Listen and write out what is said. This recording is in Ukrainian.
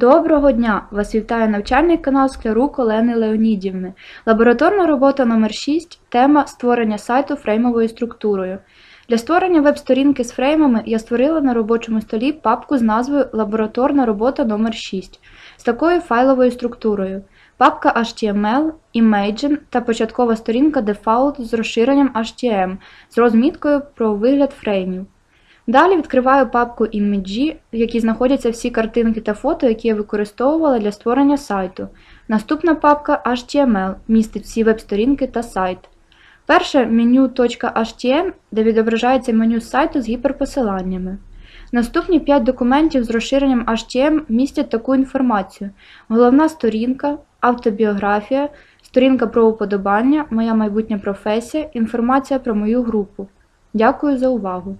Доброго дня! Вас вітає навчальний канал Склярук Олени Леонідівни. Лабораторна робота номер 6 Тема створення сайту фреймовою структурою. Для створення веб-сторінки з фреймами я створила на робочому столі папку з назвою Лабораторна робота номер 6 з такою файловою структурою. Папка HTML, Imagen та початкова сторінка Default з розширенням HTML з розміткою про вигляд фреймів. Далі відкриваю папку Іміджі, в якій знаходяться всі картинки та фото, які я використовувала для створення сайту. Наступна папка HTML містить всі веб-сторінки та сайт. Перше меню .htm, де відображається меню сайту з гіперпосиланнями. Наступні 5 документів з розширенням HTML містять таку інформацію: головна сторінка, автобіографія, сторінка про уподобання, моя майбутня професія, інформація про мою групу. Дякую за увагу!